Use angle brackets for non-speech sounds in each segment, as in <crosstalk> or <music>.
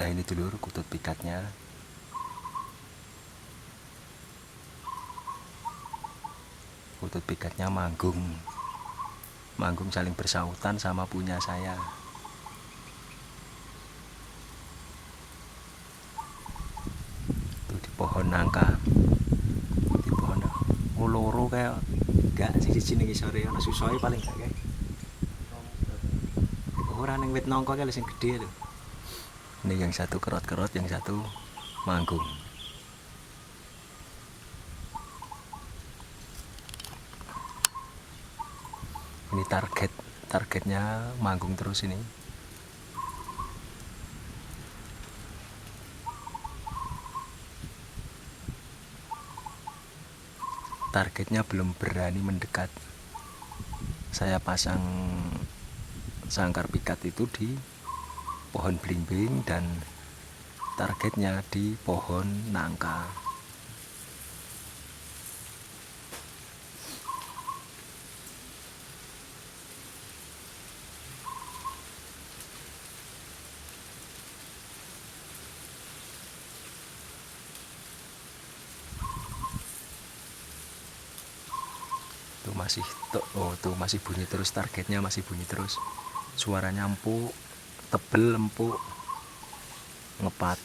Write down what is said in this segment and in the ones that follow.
nah ini dulur kutut pikatnya. Kutut pikatnya manggung. Manggung saling bersautan sama punya saya. Tuh di pohon nangka. Di pohon oh loro kayak gak sing siji ning isore ana susoe paling gak kayak. Ora ning wit nangka lho sing gedhe lho ini yang satu kerot-kerot yang satu manggung. Ini target targetnya manggung terus ini. Targetnya belum berani mendekat. Saya pasang sangkar pikat itu di pohon belimbing dan targetnya di pohon nangka. Tuh masih tuh, oh tuh masih bunyi terus targetnya masih bunyi terus. Suaranya empuk tebel empuk ngepat.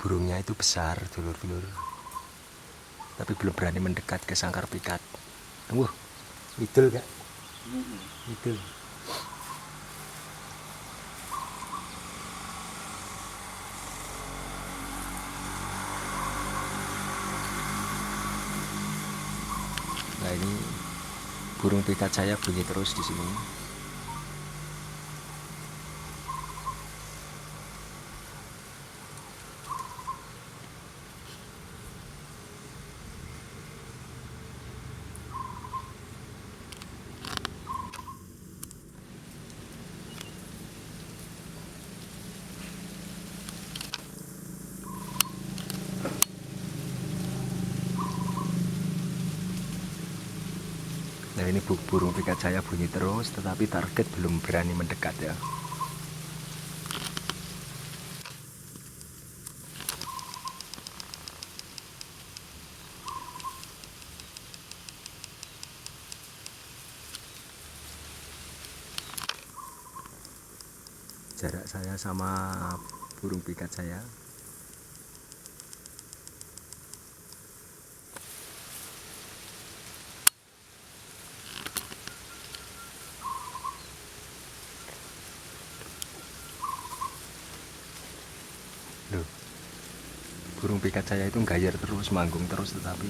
Burungnya itu besar dulur-dulur. Tapi belum berani mendekat ke sangkar pikat. Tunggu idul gak? Idul burung pikat saya bunyi terus di sini ini bu- burung pikat saya bunyi terus tetapi target belum berani mendekat ya. Jarak saya sama burung pikat saya Loh. Pikat saya itu gayar terus, manggung terus tetapi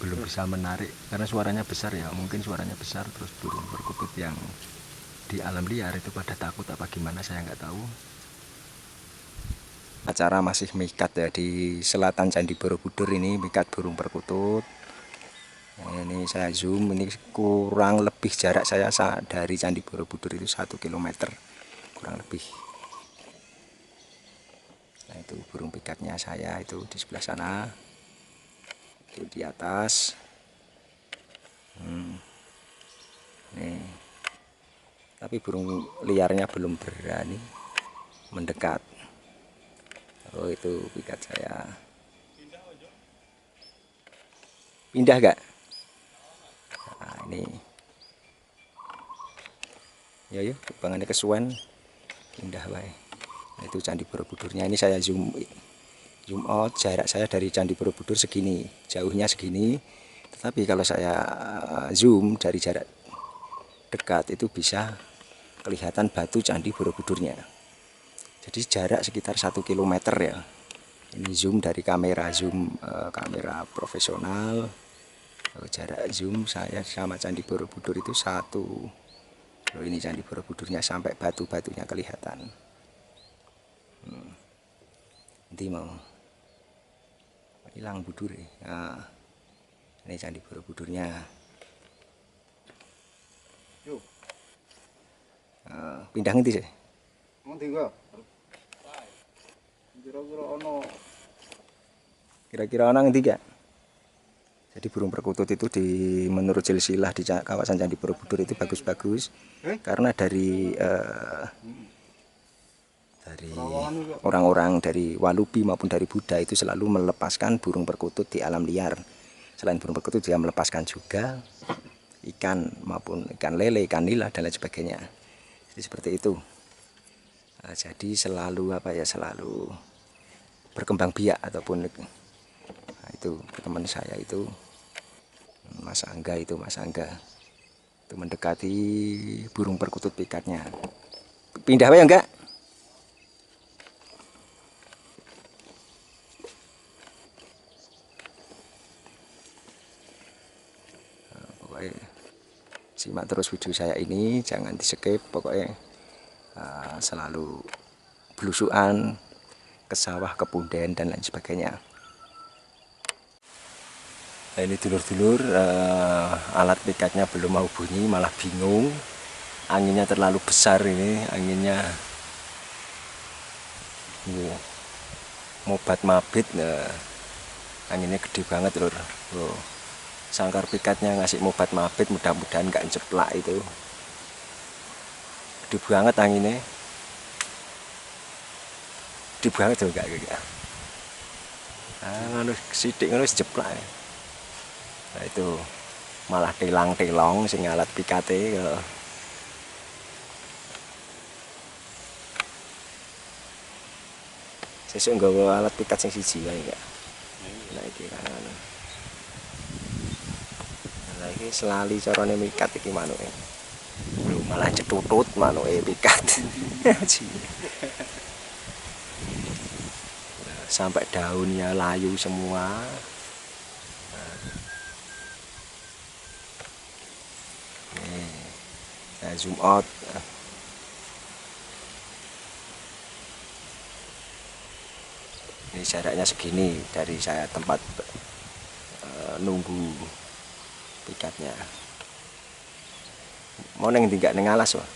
belum bisa menarik karena suaranya besar ya. Mungkin suaranya besar terus burung perkutut yang di alam liar itu pada takut apa gimana saya nggak tahu. Acara masih mikat ya di selatan Candi Borobudur ini mikat burung perkutut. Nah, ini saya zoom ini kurang lebih jarak saya sa- dari Candi Borobudur itu satu kilometer kurang lebih. Nah itu burung pikatnya saya itu di sebelah sana. Itu di atas. Hmm. Nih. Tapi burung liarnya belum berani mendekat. Oh itu pikat saya. Pindah gak? Nah ini. Ya yuk, bangannya kesuwen. Pindah wae. Itu Candi Borobudurnya. Ini saya zoom zoom out. Jarak saya dari Candi Borobudur segini jauhnya segini. Tetapi kalau saya eh, zoom dari jarak dekat itu bisa kelihatan batu Candi Borobudurnya. Jadi jarak sekitar satu kilometer ya. Ini zoom dari kamera zoom eh, kamera profesional. Jarak zoom saya sama Candi Borobudur itu satu. Loh, ini Candi Borobudurnya sampai batu-batunya kelihatan nanti mau hilang budur ya nah, ini candi borobudurnya Yuk. Nah, pindah ngerti sih kok? Kira-kira ono Kira-kira orang ngendi gak? Jadi burung perkutut itu di menurut silsilah di kawasan Candi Borobudur itu bagus-bagus Eh? karena dari eh, dari orang-orang dari Walubi maupun dari Buddha itu selalu melepaskan burung perkutut di alam liar. Selain burung perkutut dia melepaskan juga ikan maupun ikan lele, ikan nila dan lain sebagainya. Jadi seperti itu. Nah, jadi selalu apa ya selalu berkembang biak ataupun nah, itu teman saya itu Mas Angga itu Mas Angga itu mendekati burung perkutut pikatnya. Pindah ya enggak? pokoknya simak terus video saya ini jangan di skip. Pokoknya uh, selalu belusuan ke sawah ke punden dan lain sebagainya. Nah, ini dulur-dulur uh, alat pikatnya belum mau bunyi malah bingung. Anginnya terlalu besar ini anginnya. Ini mobat mabit nah, anginnya gede banget lur. Tuh sangkar pikatnya ngasih mobat mabit mudah-mudahan nggak jeplak itu. Gede banget anginnya gede banget tuh enggak enggak ah sidik ngono jeplak. Nah itu malah telang-telong sing alat pikate ya. sesuk nggawa alat pikat sing siji wae enggak nah iki kan Nah iki selali carane mikat iki manuke. Lho malah cetutut manuke pikat. <laughs> Sampai daunnya layu semua. Saya zoom out. Ini jaraknya segini dari saya tempat eh, nunggu pikatnya mau neng tiga neng alas wah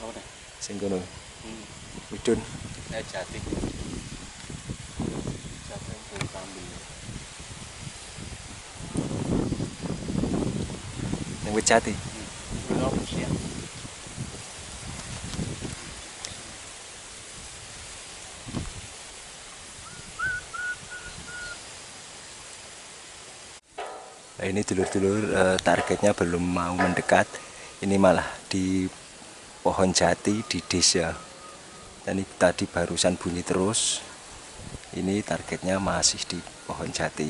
Oh, nek. sing kono Hmm. udun Eh jati. Jati yang kambing. neng wit jati dulur-dulur eh, targetnya belum mau mendekat. Ini malah di pohon jati di desa. Dan ini tadi barusan bunyi terus. Ini targetnya masih di pohon jati.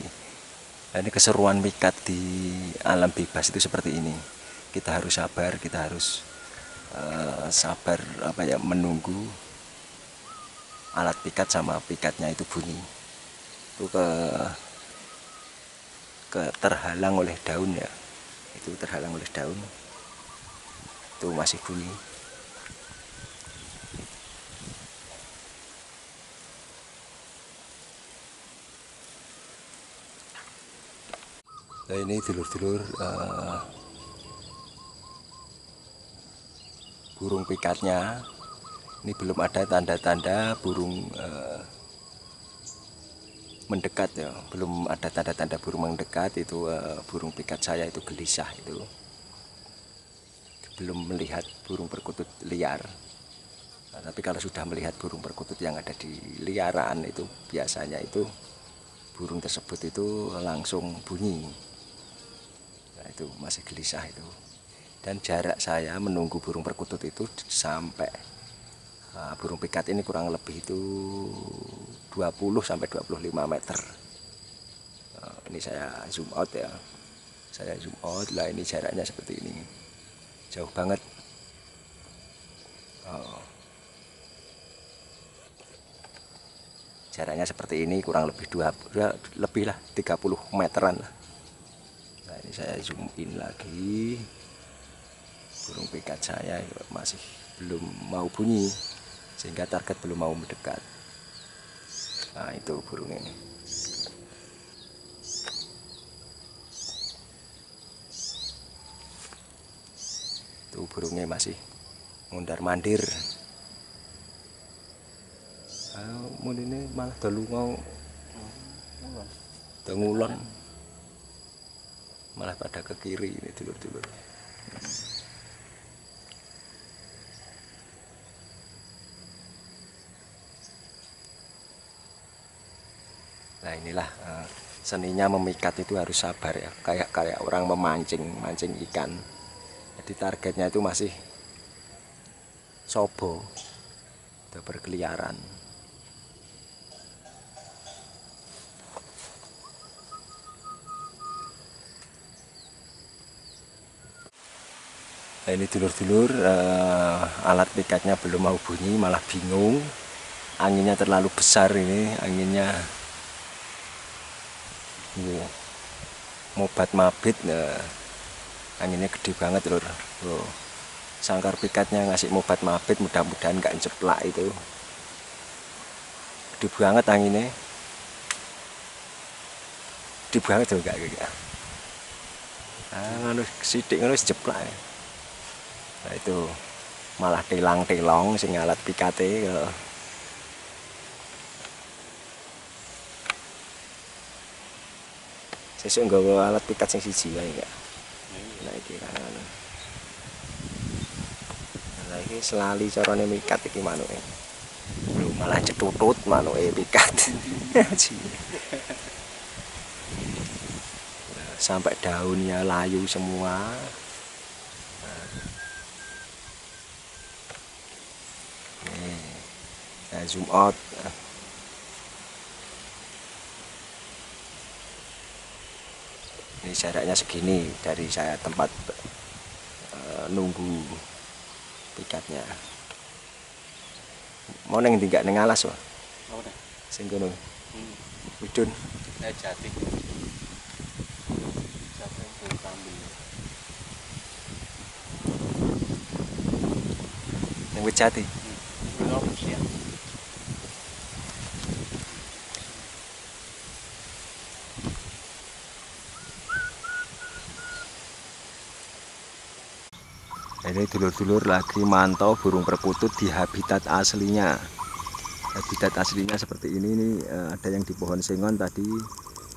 Nah, ini keseruan mikat di alam bebas itu seperti ini. Kita harus sabar, kita harus eh, sabar apa ya menunggu alat pikat sama pikatnya itu bunyi. Itu ke ke terhalang oleh daun ya. Itu terhalang oleh daun. Itu masih bunyi. Nah ini dulur-dulur eh, burung pikatnya. Ini belum ada tanda-tanda burung eh, mendekat ya. Belum ada tanda-tanda burung mendekat itu eh, burung pikat saya itu gelisah itu. Belum melihat burung perkutut liar. Nah, tapi kalau sudah melihat burung perkutut yang ada di liaran itu biasanya itu burung tersebut itu langsung bunyi. Nah, itu masih gelisah itu. Dan jarak saya menunggu burung perkutut itu sampai Nah, burung pikat ini kurang lebih itu 20 sampai 25 meter. Nah, ini saya zoom out ya. Saya zoom out lah ini jaraknya seperti ini. Jauh banget. Oh. Jaraknya seperti ini kurang lebih dua ya, lebih lah 30 meteran lah. Nah, ini saya zoom in lagi. Burung pikat saya masih belum mau bunyi sehingga target belum mau mendekat. Nah itu burung ini. Itu burungnya masih mundar mandir. Mun ini malah dolungo Ulon. ngulon malah pada ke kiri ini dulur-dulur nah inilah eh, seninya memikat itu harus sabar ya. Kayak kayak orang memancing mancing ikan. Jadi targetnya itu masih sobo udah berkeliaran. Nah, ini dulur-dulur eh, alat pikatnya belum mau bunyi malah bingung. Anginnya terlalu besar ini anginnya ini mobat mabit nah, anginnya gede banget lur Tuh. sangkar pikatnya ngasih mobat mabit mudah-mudahan nggak jeplak itu gede banget anginnya gede banget tuh enggak enggak ah ngono sidik ngono jeplak ya. Nah itu malah telang-telong sing alat pikate. Sesuk nggawa alat pikat sing siji wae enggak. Nah iki kan. Nah iki selali carane mikat iki manuke. Lho malah cetutut manuke pikat. <laughs> Sampai daunnya layu semua. Nah, zoom out. Ini jaraknya segini dari saya tempat eh, nunggu pikatnya. Mau neng tiga neng alas wah, sing kono Hmm. udun. Eh, jati. Yang jati. Ini apa sih ya? Ini dulur-dulur lagi mantau burung perkutut di habitat aslinya. Habitat aslinya seperti ini nih eh, ada yang di pohon sengon tadi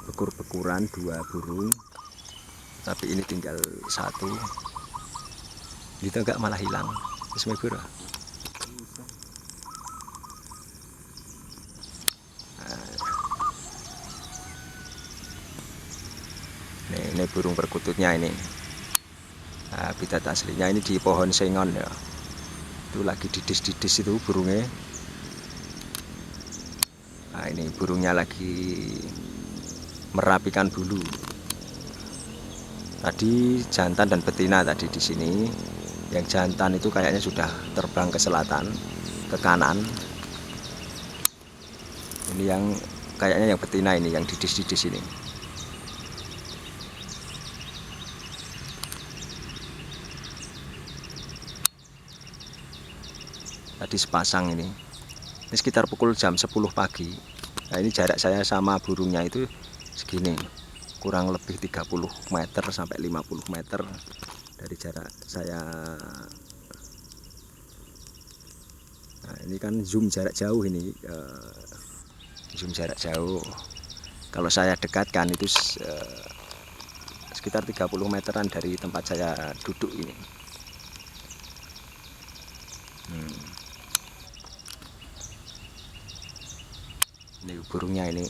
bekur-bekuran dua burung. Tapi ini tinggal satu. Itu enggak malah hilang. Bismillah. Nih, ini burung perkututnya ini. Habitat aslinya ini di pohon sengon ya. Itu lagi didis-didis itu burungnya. Nah, ini burungnya lagi merapikan bulu. Tadi jantan dan betina tadi di sini. Yang jantan itu kayaknya sudah terbang ke selatan, ke kanan. Ini yang kayaknya yang betina ini yang didis-didis ini. Tadi sepasang ini. Ini sekitar pukul jam 10 pagi. Nah ini jarak saya sama burungnya itu segini. Kurang lebih 30 meter sampai 50 meter dari jarak saya. Nah ini kan zoom jarak jauh ini eh, zoom jarak jauh. Kalau saya dekatkan itu eh, sekitar 30 meteran dari tempat saya duduk ini ปุรุงใหญ่เลย